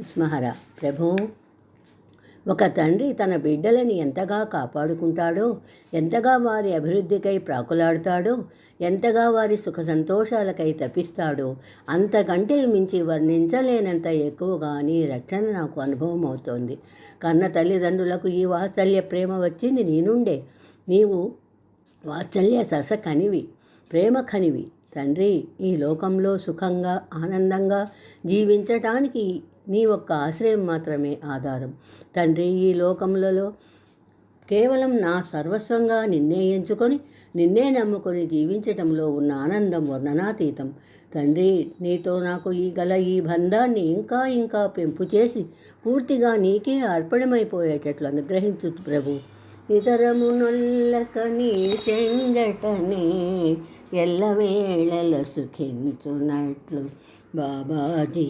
స్మహర ప్రభు ఒక తండ్రి తన బిడ్డలని ఎంతగా కాపాడుకుంటాడో ఎంతగా వారి అభివృద్ధికై ప్రాకులాడతాడో ఎంతగా వారి సుఖ సంతోషాలకై తప్పిస్తాడో అంతకంటే మించి వర్ణించలేనంత ఎక్కువగా నీ రక్షణ నాకు అనుభవం అవుతోంది కన్న తల్లిదండ్రులకు ఈ వాత్సల్య ప్రేమ వచ్చింది నీ నుండే నీవు వాత్సల్య సస కనివి ప్రేమ కనివి. తండ్రి ఈ లోకంలో సుఖంగా ఆనందంగా జీవించటానికి నీ ఒక్క ఆశ్రయం మాత్రమే ఆధారం. తండ్రి ఈ లోకములలో కేవలం నా సర్వస్వంగా నిన్నే ఎంచుకొని నిన్నే నమ్ముకొని జీవించటంలో ఉన్న ఆనందం వర్ణనాతీతం. తండ్రి నీతో నాకు ఈ గల ఈ బంధాన్ని ఇంకా ఇంకా పెంపు చేసి పూర్తిగా నీకే అర్పణమైపోయేటట్లు అనుగ్రహించు ప్రభు. ఇతరము నొల్లక నీ చెంగటనే ఎల్లవేళల సుఖించునట్లు బాబాజీ.